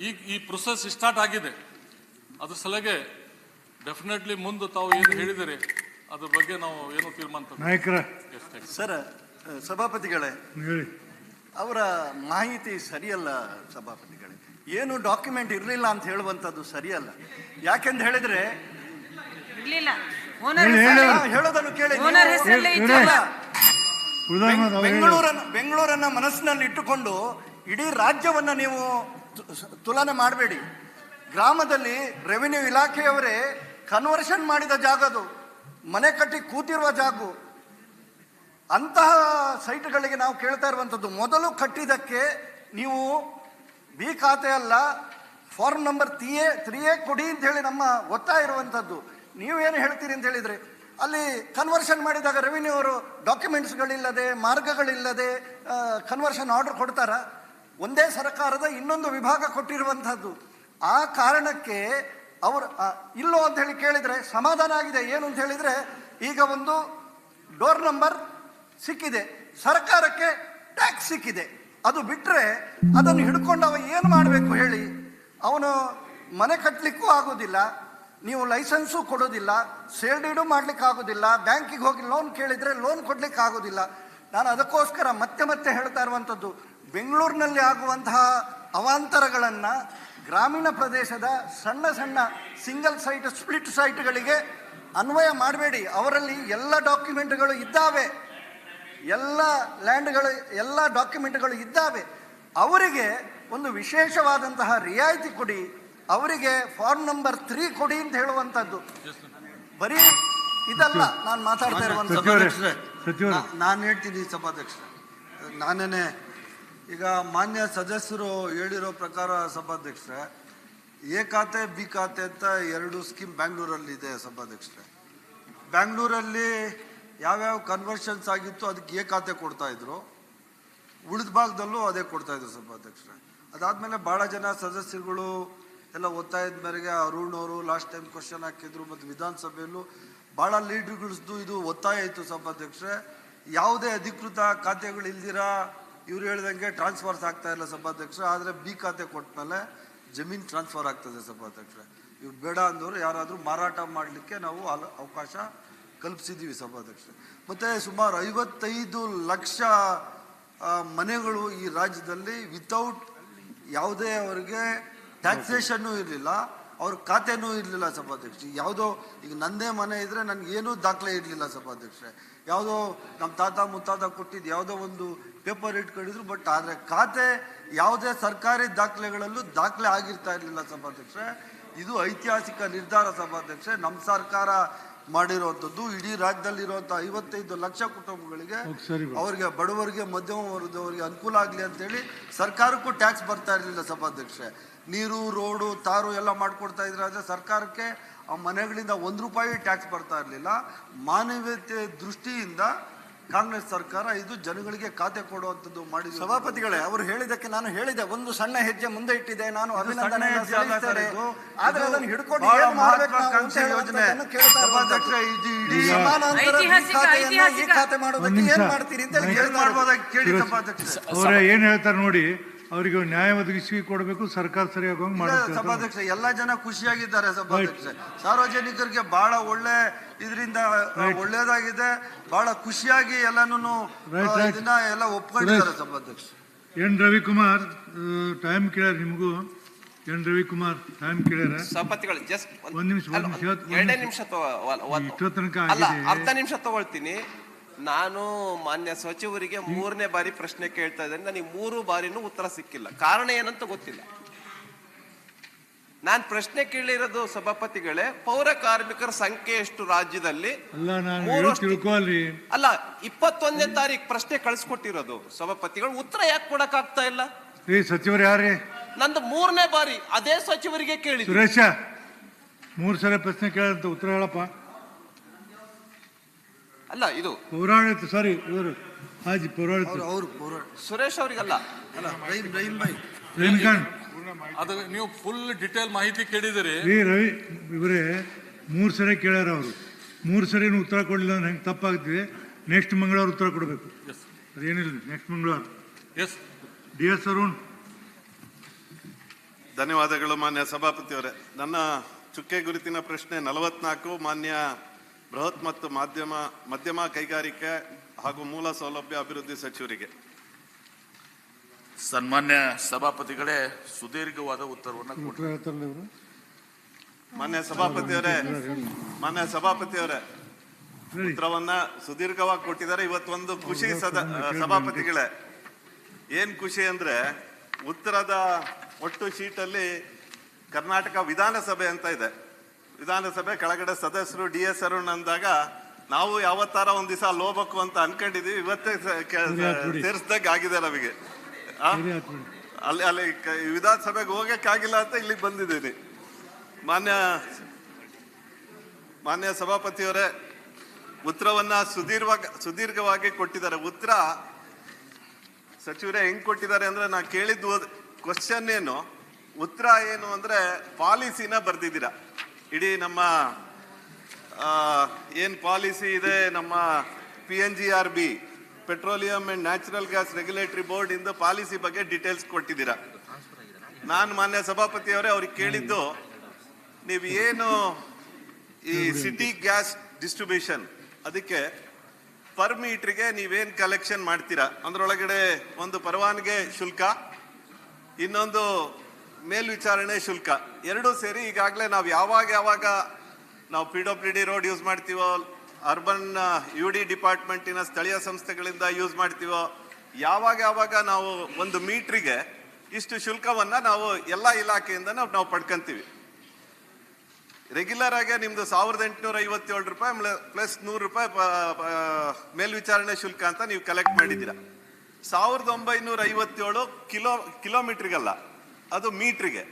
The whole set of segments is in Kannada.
ಈಗ ಈ ಪ್ರೊಸೆಸ್ ಸ್ಟಾರ್ಟ್ ಆಗಿದೆ. ಅದ್ರ ಸಲಗೆ ಡೆಫಿನೆಟ್ಲಿ ಮುಂದೆ ತಾವು ಏನು ಹೇಳಿದಿರಿ ಅದ್ರ ಬಗ್ಗೆ ನಾವು ಏನು ತೀರ್ಮಾನ ನಾಯಕರ ಸರ್ ಸಭಾಪತಿಗಳೇ ಹೇಳಿ. ಅವರ ಮಾಹಿತಿ ಸರಿಯಲ್ಲ ಸಭಾಪತಿಗಳೇ? ಏನು ಡಾಕ್ಯುಮೆಂಟ್ ಇರಲಿಲ್ಲ ಅಂತ ಹೇಳುವಂಥದ್ದು ಸರಿಯಲ್ಲ. ಯಾಕೆಂತ ಹೇಳಿದ್ರೆ ಹೇಳೋದನ್ನು ಕೇಳಿ. ಬೆಂಗಳೂರನ್ನ ಬೆಂಗಳೂರನ್ನ ಮನಸ್ಸಿನಲ್ಲಿ ಇಟ್ಟುಕೊಂಡು ಇಡೀ ರಾಜ್ಯವನ್ನ ನೀವು ತುಲನೆ ಮಾಡಬೇಡಿ. ಗ್ರಾಮದಲ್ಲಿ ರೆವಿನ್ಯೂ ಇಲಾಖೆಯವರೇ ಕನ್ವರ್ಷನ್ ಮಾಡಿದ ಜಾಗದು ಮನೆ ಕಟ್ಟಿ ಕೂತಿರುವ ಜಾಗ. ಅಂತಹ ಸೈಟ್ಗಳಿಗೆ ನಾವು ಕೇಳ್ತಾ ಇರುವಂಥದ್ದು, ಮೊದಲು ಕಟ್ಟಿದ್ದಕ್ಕೆ ನೀವು ಬಿ ಖಾತೆ ಅಲ್ಲ form number three A three A ಕೊಡಿ ಅಂತ ಹೇಳಿ ನಮ್ಮ ಒತ್ತಾಯ ಇರುವಂಥದ್ದು. ನೀವೇನು ಹೇಳ್ತೀರಿ ಅಂತ ಹೇಳಿದರೆ, ಅಲ್ಲಿ ಕನ್ವರ್ಷನ್ ಮಾಡಿದಾಗ ರೆವಿನ್ಯೂ ಅವರು ಡಾಕ್ಯುಮೆಂಟ್ಸ್ಗಳಿಲ್ಲದೆ ಮಾರ್ಗಗಳಿಲ್ಲದೆ ಕನ್ವರ್ಷನ್ ಆರ್ಡರ್ ಕೊಡ್ತಾರ? ಒಂದೇ ಸರ್ಕಾರದ ಇನ್ನೊಂದು ವಿಭಾಗ ಕೊಟ್ಟಿರುವಂಥದ್ದು. ಆ ಕಾರಣಕ್ಕೆ ಅವರು ಇಲ್ಲೋ ಅಂತ ಹೇಳಿ ಕೇಳಿದ್ರೆ ಸಮಾಧಾನ ಆಗಿದೆ. ಏನು ಅಂತ ಹೇಳಿದ್ರೆ ಈಗ ಒಂದು ಡೋರ್ ನಂಬರ್ ಸಿಕ್ಕಿದೆ. ಸರ್ಕಾರಕ್ಕೆ ಟ್ಯಾಕ್ಸ್ ಸಿಕ್ಕಿದೆ. ಅದು ಬಿಟ್ರೆ ಅದನ್ನು ಹಿಡ್ಕೊಂಡು ಅವ ಏನು ಮಾಡಬೇಕು ಹೇಳಿ? ಅವನು ಮನೆ ಕಟ್ಟಲಿಕ್ಕೂ ಆಗೋದಿಲ್ಲ, ನೀವು ಲೈಸೆನ್ಸು ಕೊಡೋದಿಲ್ಲ ಸೇಲ್ ಡೀಡು ಮಾಡ್ಲಿಕ್ಕೆ ಆಗೋದಿಲ್ಲ, ಬ್ಯಾಂಕಿಗೆ ಹೋಗಿ ಲೋನ್ ಕೇಳಿದ್ರೆ ಲೋನ್ ಕೊಡ್ಲಿಕ್ಕೆ ಆಗೋದಿಲ್ಲ. ನಾನು ಅದಕ್ಕೋಸ್ಕರ ಮತ್ತೆ ಮತ್ತೆ ಹೇಳ್ತಾ ಇರುವಂಥದ್ದು. ಬೆಂಗಳೂರಿನಲ್ಲಿ ಆಗುವಂತಹ ಅವಾಂತರಗಳನ್ನು ಗ್ರಾಮೀಣ ಪ್ರದೇಶದ ಸಣ್ಣ ಸಣ್ಣ ಸಿಂಗಲ್ ಸೈಟ್ ಸ್ಪ್ಲಿಟ್ ಸೈಟ್ಗಳಿಗೆ ಅನ್ವಯ ಮಾಡಬೇಡಿ. ಅವರಲ್ಲಿ ಎಲ್ಲ ಡಾಕ್ಯುಮೆಂಟ್ಗಳು ಇದ್ದಾವೆ. ಎಲ್ಲ ಲ್ಯಾಂಡ್ಗಳು ಎಲ್ಲ ಡಾಕ್ಯುಮೆಂಟ್ಗಳು ಇದ್ದಾವೆ. ಅವರಿಗೆ ಒಂದು ವಿಶೇಷವಾದಂತಹ ರಿಯಾಯಿತಿ ಕೊಡಿ. ಅವರಿಗೆ ಫಾರ್ಮ್ ನಂಬರ್ ತ್ರೀ ಕೊಡಿ ಅಂತ ಹೇಳುವಂಥದ್ದು ಬರೀ ಇದಲ್ಲ ನಾನು ಮಾತಾಡ್ತಾ ಇರುವಂಥದ್ದು ಸಚಿವರು ನಾನು ಹೇಳ್ತೀನಿ ಸಭಾಧ್ಯಕ್ಷ ನಾನೇನೆ ಈಗ ಮಾನ್ಯ ಸದಸ್ಯರು ಹೇಳಿರೋ ಪ್ರಕಾರ ಸಭಾಧ್ಯಕ್ಷರೇ, ಎ ಖಾತೆ, ಬಿ ಖಾತೆ ಅಂತ ಎರಡು ಸ್ಕೀಮ್ ಬ್ಯಾಂಗ್ಳೂರಲ್ಲಿ ಇದೆ ಸಭಾಧ್ಯಕ್ಷರೇ. ಬ್ಯಾಂಗ್ಳೂರಲ್ಲಿ ಯಾವ್ಯಾವ ಕನ್ವರ್ಷನ್ಸ್ ಆಗಿತ್ತು ಅದಕ್ಕೆ ಎ ಖಾತೆ ಕೊಡ್ತಾ ಇದ್ರು. ಉಳಿದ ಭಾಗದಲ್ಲೂ ಅದೇ ಕೊಡ್ತಾ ಇದ್ರು ಸಭಾಧ್ಯಕ್ಷರೇ. ಅದಾದ್ಮೇಲೆ ಬಹಳ ಜನ ಸದಸ್ಯರುಗಳು ಎಲ್ಲ ಒತ್ತಾಯದ ಮೇರೆಗೆ ಅರುಣ್ ಅವರು ಲಾಸ್ಟ್ ಟೈಮ್ ಕ್ವಶನ್ ಹಾಕಿದ್ರು ಮತ್ತು ವಿಧಾನಸಭೆಯಲ್ಲೂ ಬಹಳ ಲೀಡರ್ಗಳದ್ದು ಇದು ಒತ್ತಾಯ ಇತ್ತು ಸಭಾಧ್ಯಕ್ಷರೇ. ಯಾವುದೇ ಅಧಿಕೃತ ಖಾತೆಗಳು ಇಲ್ದಿರ ಇವ್ರು ಹೇಳ್ದಂಗೆ ಟ್ರಾನ್ಸ್ಫರ್ಸ್ ಆಗ್ತಾ ಇಲ್ಲ ಸಭಾಧ್ಯಕ್ಷರು, ಆದರೆ ಬಿ ಖಾತೆ ಕೊಟ್ಟಮೇಲೆ ಜಮೀನ್ ಟ್ರಾನ್ಸ್ಫರ್ ಆಗ್ತದೆ ಸಭಾಧ್ಯಕ್ಷರೇ. ಇವ್ರು ಬೇಡ ಅಂದವರು ಯಾರಾದರೂ ಮಾರಾಟ ಮಾಡಲಿಕ್ಕೆ ನಾವು ಅವಕಾಶ ಕಲ್ಪಿಸಿದ್ದೀವಿ ಸಭಾಧ್ಯಕ್ಷರೇ. ಮತ್ತು ಸುಮಾರು ಐವತ್ತೈದು ಲಕ್ಷ ಮನೆಗಳು ಈ ರಾಜ್ಯದಲ್ಲಿ ವಿತೌಟ್ ಯಾವುದೇ ಅವರಿಗೆ ಟ್ಯಾಕ್ಸೇಷನ್ನು ಇರಲಿಲ್ಲ, ಅವ್ರ ಖಾತೆನೂ ಇರಲಿಲ್ಲ ಸಭಾಧ್ಯಕ್ಷ ಯಾವುದೋ, ಈಗ ನಂದೇ ಮನೆ ಇದ್ರೆ ನನಗೆ ಏನೂ ದಾಖಲೆ ಇರಲಿಲ್ಲ ಸಭಾಧ್ಯಕ್ಷರೇ. ಯಾವುದೋ ನಮ್ಮ ತಾತ ಮುತ್ತಾತ ಕೊಟ್ಟಿದ್ದು ಯಾವುದೋ ಒಂದು ಪೇಪರ್ ಇಟ್ಕೊಂಡಿದ್ರು ಬಟ್ ಆದರೆ ಖಾತೆ ಯಾವುದೇ ಸರ್ಕಾರಿ ದಾಖಲೆಗಳಲ್ಲೂ ದಾಖಲೆ ಆಗಿರ್ತಾ ಇರಲಿಲ್ಲ ಸಭಾಧ್ಯಕ್ಷೆ ಇದು ಐತಿಹಾಸಿಕ ನಿರ್ಧಾರ ಸಭಾಧ್ಯಕ್ಷೆ ನಮ್ಮ ಸರ್ಕಾರ ಮಾಡಿರುವಂಥದ್ದು ಇಡೀ ರಾಜ್ಯದಲ್ಲಿರುವಂಥ ಐವತ್ತೈದು ಲಕ್ಷ ಕುಟುಂಬಗಳಿಗೆ. ಅವರಿಗೆ ಬಡವರಿಗೆ ಮಧ್ಯಮ ವರ್ಗದವರಿಗೆ ಅನುಕೂಲ ಆಗಲಿ ಅಂತೇಳಿ ಸರ್ಕಾರಕ್ಕೂ ಟ್ಯಾಕ್ಸ್ ಬರ್ತಾ ಇರಲಿಲ್ಲ ಸಭಾಧ್ಯಕ್ಷೆ ನೀರು ರೋಡು ತಾರು ಎಲ್ಲ ಮಾಡ್ಕೊಡ್ತಾ ಇದ್ರೆ ಆದ್ರೆ ಸರ್ಕಾರಕ್ಕೆ ಆ ಮನೆಗಳಿಂದ ಒಂದು ರೂಪಾಯಿ ಟ್ಯಾಕ್ಸ್ ಬರ್ತಾ ಇರಲಿಲ್ಲ. ಮಾನವೀಯತೆ ದೃಷ್ಟಿಯಿಂದ ಕಾಂಗ್ರೆಸ್ ಸರ್ಕಾರ ಇದು ಜನಗಳಿಗೆ ಖಾತೆ ಕೊಡುವಂಥದ್ದು ಮಾಡಿ ಸಭಾಪತಿಗಳೇ ಅವರು ಹೇಳಿದಕ್ಕೆ ನಾನು ಹೇಳಿದೆ ಒಂದು ಸಣ್ಣ ಹೆಜ್ಜೆ ಮುಂದೆ ಇಟ್ಟಿದೆ ನಾನು ಅಭಿನಂದನೆ. ಆದ್ರೆ ಅದನ್ನು ಹಿಡ್ಕೊಂಡು ಯೋಜನೆ. ಖಾತೆ ಮಾಡೋದಕ್ಕೆ ಏನ್ ಮಾಡ್ತೀರಿ ಅಂತ ಕೇಳಿ. ಸಭಾಧ್ಯಕ್ಷ ಏನ್ ಹೇಳ್ತಾರೆ ನೋಡಿ ಅವರಿಗೆ ನ್ಯಾಯ ಒದಗಿಸಿ ಕೊಡಬೇಕು ಸರ್ಕಾರ ಸರಿಯಾಗಿ ಮಾಡುತ್ತೆ ಸಭಾಧ್ಯಕ್ಷ ಎಲ್ಲ ಜನ ಖುಷಿಯಾಗಿದ್ದಾರೆ ಸಭಾಧ್ಯಕ್ಷ. ಸಾರ್ವಜನಿಕರಿಗೆ ಬಹಳ ಒಳ್ಳೆ ಇದರಿಂದ ಒಳ್ಳೇದಾಗಿದೆ ಬಹಳ ಖುಷಿಯಾಗಿ ಎಲ್ಲಾನು. ಇದನ್ನ ಎಲ್ಲ ಒಪ್ಕೊಂಡಿದ್ದಾರೆ. ಸಭಾಧ್ಯಕ್ಷ. ಎನ್. ರವಿಕುಮಾರ್ ಟೈಮ್ ಕೇಳ್ಯಾರ ನಿಮಗೂ? ಎನ್. ರವಿಕುಮಾರ್ ಟೈಮ್ ಕೇಳ್ಯಾರ? ಸಭಾಪತಿಗಳು ಜಸ್ಟ್ ಒಂದ್ ನಿಮಿಷ, ಒಂದ್ ನಿಮಿಷ, ಒಂದ್ ಎರಡೇ ನಿಮಿಷ. ಇಷ್ಟೋ ತನಕ. ಅರ್ಧ ನಿಮಿಷ ತಗೊಳ್ತೀನಿ. ನಾನು ಮಾನ್ಯ ಸಚಿವರಿಗೆ ಮೂರನೇ ಬಾರಿ ಪ್ರಶ್ನೆ ಕೇಳ್ತಾ ಇದ್ದೇನೆ. ನನಗೆ ಮೂರು ಬಾರಿನೂ ಉತ್ತರ ಸಿಕ್ಕಿಲ್ಲ. ಕಾರಣ ಏನಂತ ಗೊತ್ತಿಲ್ಲ. ನಾನು ಪ್ರಶ್ನೆ ಕೇಳಿರೋದು ಸಭಾಪತಿಗಳೇ ಪೌರ ಕಾರ್ಮಿಕರ ಸಂಖ್ಯೆ ಎಷ್ಟು ರಾಜ್ಯದಲ್ಲಿ? ಅಲ್ಲ ಇಪ್ಪತ್ತೊಂದನೇ ತಾರೀಕು ಪ್ರಶ್ನೆ ಕಳಿಸ್ಕೊಟ್ಟಿರೋದು ಸಭಾಪತಿಗಳು ಉತ್ತರ ಯಾಕೆ ಕೊಡಕ್ ಆಗ್ತಾ ಇಲ್ಲ ಸಚಿವರು ಯಾರೇ? ನಂದು ಮೂರನೇ ಬಾರಿ ಅದೇ ಸಚಿವರಿಗೆ ಕೇಳಿದ್ರು ಸುರೇಶ ಮೂರ್ ಸಲ ಪ್ರಶ್ನೆ ಕೇಳಂತ ಉತ್ತರ ಹೇಳಪ್ಪ. ಅಲ್ಲ ಇದು ಪುರಾಣಿತ ಸಾರಿ ಇವರು ಹಾಜಿ ಪುರಾಣಿತ ಅವರು ಸುರೇಶ್ ಅವರಿಗಲ್ಲ. ಅಲ್ಲ ರೈನ್ ರೈನ್ ಬೈ ಖಾನ್. ಅದು ನೀವು ಫುಲ್ ಡಿಟೇಲ್ ಮಾಹಿತಿ ಕೇಳಿದಿರಿ. ರೀ ರವಿ ಇವರೇ ಮೂರು ಸರಿ ಕೇಳ್ಯಾರ ಅವರು. ಮೂರು ಸರಿನೂ ಉತ್ತರ ಕೊಡಲಿಲ್ಲ ಅಂದ್ರೆ ಹೆಂಗೆ ತಪ್ಪಾಗ್ತಿದೆ. ನೆಕ್ಸ್ಟ್ ಮಂಗಳವಾರ ಉತ್ತರ ಕೊಡಬೇಕು. ಅದೇನಿಲ್ಲ ನೆಕ್ಸ್ಟ್ ಮಂಗಳವಾರ. ಎಸ್ ಡಿ ಎಸ್ ಅರುಣ್ ಧನ್ಯವಾದಗಳು ಮಾನ್ಯ ಸಭಾಪತಿ ಅವರೇ ನನ್ನ ಚುಕ್ಕೆ ಗುರುತಿನ ಪ್ರಶ್ನೆ ನಲವತ್ನಾಲ್ಕು ಮಾನ್ಯ ಬೃಹತ್ ಮತ್ತು ಮಾಧ್ಯಮ ಮಧ್ಯಮ ಕೈಗಾರಿಕೆ ಹಾಗೂ ಮೂಲ ಸೌಲಭ್ಯ ಅಭಿವೃದ್ಧಿ ಸಚಿವರಿಗೆ. ಸನ್ಮಾನ್ಯ ಸಭಾಪತಿಗಳೇ ಸುದೀರ್ಘವಾದ ಉತ್ತರವನ್ನು ಮಾನ್ಯ ಸಭಾಪತಿಯವರೇ ಮಾನ್ಯ ಸಭಾಪತಿಯವರೇ ಉತ್ತರವನ್ನ ಸುದೀರ್ಘವಾಗಿ ಕೊಟ್ಟಿದ್ದಾರೆ. ಇವತ್ತೊಂದು ಖುಷಿ ಸದ ಸಭಾಪತಿಗಳೇ. ಏನ್ ಖುಷಿ ಅಂದ್ರೆ ಉತ್ತರದ ಒಟ್ಟು ಶೀಟಲ್ಲಿ ಕರ್ನಾಟಕ ವಿಧಾನಸಭೆ ಅಂತ ಇದೆ. ವಿಧಾನಸಭೆ ಕೆಳಗಡೆ ಸದಸ್ಯರು ಡಿ ಎಸ್ ಅರುಣ್ ಅಂದಾಗ ನಾವು ಯಾವತ್ತಾರ ಒಂದ್ ದಿವಸ ಹೋಗ್ಬೇಕು ಅಂತ ಅನ್ಕೊಂಡಿದೀವಿ. ಇವತ್ತೇ ಸೇರಿಸ್ದಾಗ ಆಗಿದೆ ನಮಗೆ. ಅಲ್ಲಿ ಅಲ್ಲಿ ವಿಧಾನಸಭೆಗೆ ಹೋಗಕ್ಕಾಗಿಲ್ಲ ಅಂತ ಇಲ್ಲಿಗೆ ಬಂದಿದ್ದೀನಿ. ಮಾನ್ಯ ಮಾನ್ಯ ಸಭಾಪತಿಯವರೇ ಉತ್ತರವನ್ನ ಸುದೀರ್ಘವಾಗಿ ಸುದೀರ್ಘವಾಗಿ ಕೊಟ್ಟಿದ್ದಾರೆ. ಉತ್ತರ ಸಚಿವರೇ ಹೆಂಗ್ ಕೊಟ್ಟಿದ್ದಾರೆ ಅಂದ್ರೆ ನಾ ಕೇಳಿದ್ದು ಕ್ವಶನ್ ಏನು? ಉತ್ತರ ಏನು ಅಂದ್ರೆ ಪಾಲಿಸಿನ ಬರ್ದಿದ್ದೀರಾ? ಇಡೀ ನಮ್ಮ ಏನ್ ಪಾಲಿಸಿ ಇದೆ ನಮ್ಮ P N G R B petroleum and natural gas regulatory board ಇಂದ ಪಾಲಿಸಿ ಬಗ್ಗೆ ಡೀಟೇಲ್ಸ್ ಕೊಟ್ಟಿದ್ದೀರಾ? ನಾನು ಮಾನ್ಯ ಸಭಾಪತಿ ಅವರೇ ಅವ್ರಿಗೆ ಕೇಳಿದ್ದು, ನೀವು ಏನು ಈ ಸಿಟಿ ಗ್ಯಾಸ್ ಡಿಸ್ಟ್ರಿಬ್ಯೂಷನ್ ಅದಕ್ಕೆ ಪರ್ ಮೀಟ್ರಿಗೆ ನೀವೇನು ಕಲೆಕ್ಷನ್ ಮಾಡ್ತೀರಾ? ಅಂದ್ರೊಳಗಡೆ ಒಂದು ಪರವಾನಿಗೆ ಶುಲ್ಕ, ಇನ್ನೊಂದು ಮೇಲ್ವಿಚಾರಣೆ ಶುಲ್ಕ. ಎರಡೂ ಸೇರಿ ಈಗಾಗಲೇ ನಾವು ಯಾವಾಗ ಯಾವಾಗ ನಾವು P W D road use ಮಾಡ್ತೀವೋ ಅರ್ಬನ್ ಯು ಡಿ ಡಿಪಾರ್ಟ್ಮೆಂಟಿನ ಸ್ಥಳೀಯ ಸಂಸ್ಥೆಗಳಿಂದ ಯೂಸ್ ಮಾಡ್ತೀವೋ, ಯಾವಾಗ ಯಾವಾಗ ನಾವು ಒಂದು ಮೀಟ್ರಿಗೆ ಇಷ್ಟು ಶುಲ್ಕವನ್ನು ನಾವು ಎಲ್ಲ ಇಲಾಖೆಯಿಂದ ನಾವು ನಾವು ಪಡ್ಕೊಂತೀವಿ. ರೆಗ್ಯುಲರ್ ಆಗಿ ನಿಮ್ದು ಸಾವಿರದ ಎಂಟುನೂರ ಐವತ್ತೇಳು ರೂಪಾಯಿ ಪ್ಲಸ್ ನೂರು ರೂಪಾಯಿ ಮೇಲ್ವಿಚಾರಣೆ ಶುಲ್ಕ ಅಂತ ನೀವು ಕಲೆಕ್ಟ್ ಮಾಡಿದ್ದೀರಾ. ಸಾವಿರದ ಒಂಬೈನೂರ ಐವತ್ತೇಳು ಕಿಲೋ, ಕಿಲೋಮೀಟ್ರಿಗಲ್ಲ. ಅದು ಮೀಟ್ರಿಗೆ.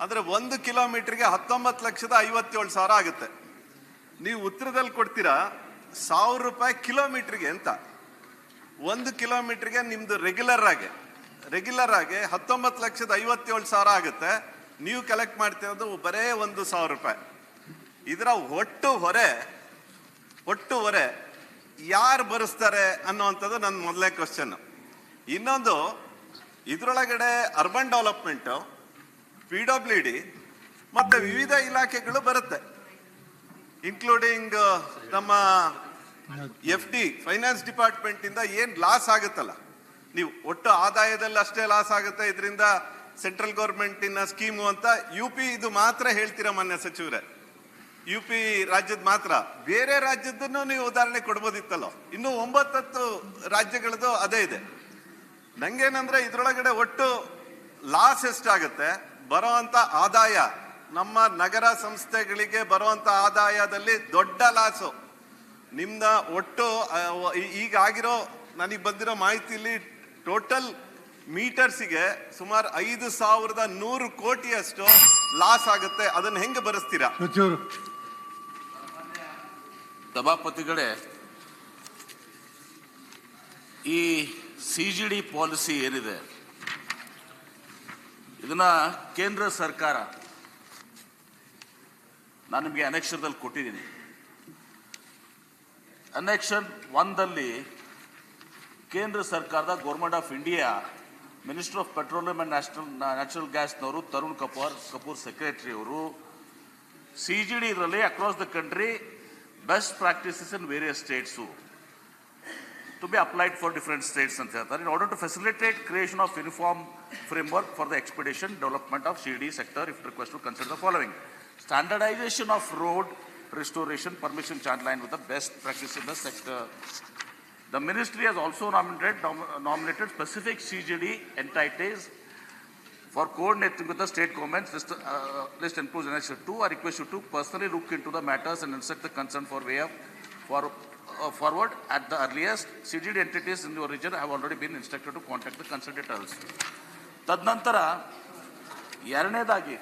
ಅಂದ್ರೆ ಒಂದು ಕಿಲೋಮೀಟ್ರಿಗೆ ಹತ್ತೊಂಬತ್ತು ಲಕ್ಷದ ಐವತ್ತೇಳು ಸಾವಿರ ಆಗುತ್ತೆ. ನೀವು ಉತ್ತರದಲ್ಲಿ ಕೊಡ್ತೀರಾ, ಸಾವಿರ ರೂಪಾಯಿ ಕಿಲೋಮೀಟ್ರಿಗೆ ಅಂತ. ಒಂದು ಕಿಲೋಮೀಟ್ರಿಗೆ ನಿಮ್ಮದು ರೆಗ್ಯುಲರ್ ಆಗಿ ರೆಗ್ಯುಲರ್ ಆಗಿ ಹತ್ತೊಂಬತ್ತು ಲಕ್ಷದ ಐವತ್ತೇಳು ಸಾವಿರ ಆಗುತ್ತೆ. ನೀವು ಕಲೆಕ್ಟ್ ಮಾಡ್ತಿರೋದು ಬರೇ ಒಂದು ಸಾವಿರ ರೂಪಾಯಿ. ಇದರ ಒಟ್ಟು ಹೊರೆ ಒಟ್ಟು ಹೊರೆ ಯಾರು ಭರಿಸ್ತಾರೆ ಅನ್ನೋವಂಥದ್ದು ನನ್ನ ಮೊದಲೇ ಕ್ವಶನ್ ಇನ್ನೊಂದು ಇದರೊಳಗಡೆ urban development P W D ಮತ್ತೆ ವಿವಿಧ ಇಲಾಖೆಗಳು ಬರುತ್ತೆ. ಇನ್ಕ್ಲೂಡಿಂಗ್ ನಮ್ಮ ಎಫ್ ಡಿ ಫೈನಾನ್ಸ್ ಡಿಪಾರ್ಟ್ಮೆಂಟ್ ಇಂದ ಏನ್ ಲಾಸ್ ಆಗುತ್ತಲ್ಲ. ನೀವು ಒಟ್ಟು ಆದಾಯದಲ್ಲಿ ಅಷ್ಟೇ ಲಾಸ್ ಆಗುತ್ತೆ. ಇದರಿಂದ ಸೆಂಟ್ರಲ್ ಗೌರ್ಮೆಂಟಿನ ಸ್ಕೀಮು ಅಂತ ಯು ಪಿ ಇದು ಮಾತ್ರ ಹೇಳ್ತೀರಾ ಮಾನ್ಯ ಸಚಿವರೇ. ಯು ಪಿ ರಾಜ್ಯದ ಮಾತ್ರ. ಬೇರೆ ರಾಜ್ಯದನ್ನು ನೀವು ಉದಾಹರಣೆ ಕೊಡ್ಬೋದಿತ್ತಲ್ಲ. ಇನ್ನು ಒಂಬತ್ತತ್ತು ರಾಜ್ಯಗಳದ್ದು ಅದೇ ಇದೆ. ನಂಗೇನಂದ್ರೆ ಇದ್ರೊಳಗಡೆ ಒಟ್ಟು ಲಾಸ್ ಎಷ್ಟಾಗುತ್ತೆ? ಬರೋಂತ ಆದಾಯ ನಮ್ಮ ನಗರ ಸಂಸ್ಥೆಗಳಿಗೆ ಬರುವಂತ ಆದಾಯದಲ್ಲಿ ದೊಡ್ಡ ಲಾಸು ನಿಮ್ದ ಒಟ್ಟು ಈಗ ಆಗಿರೋ ನನಗೆ ಬಂದಿರೋ ಮಾಹಿತಿಲಿ ಟೋಟಲ್ ಮೀಟರ್ಸಿಗೆ ಸುಮಾರು ಐದು ಸಾವಿರದ ನೂರು ಕೋಟಿಯಷ್ಟು ಲಾಸ್ ಆಗುತ್ತೆ. ಅದನ್ನ ಹೆಂಗೆ ಬರೆಸ್ತೀರಾ? ಸಚಿವರು ಸಭಾಪತಿಗಳೇ ಈ ಸಿ ಜಿ ಡಿ ಪಾಲಿಸಿ ಏನಿದೆ? ಇದನ್ನ ಕೇಂದ್ರ ಸರ್ಕಾರ, ನಾನು ನಿಮಗೆ ಅನೆಕ್ಷರದಲ್ಲಿ ಕೊಟ್ಟಿದ್ದೀನಿ. ಅನೆಕ್ಷನ್ ಒಂದಲ್ಲಿ ಕೇಂದ್ರ ಸರ್ಕಾರದ government of India minister of petroleum and national natural ಗ್ಯಾಸ್ನವರು Tarun Kapoor Kapoor secretary ಅವರು ಸಿ ಜಿ ಡಿ ಇದರಲ್ಲಿ across the country best practices in various states to be applied for different states and other in order to facilitate creation of uniform framework for the expedition development of CD sector if request to consider the following. Standardization of road restoration permission chart line with the best practice in the sector. The ministry has also nominated, nom nominated specific CGD entities for coordinating with the state governments, list, uh, list includes annexure 2. I request you to personally look into the matters and insert the concern for way of for forward at the earliest. CGD entities in your region have already been instructed to contact the details. ತದನಂತರ ಎರಡನೇದಾಗಿ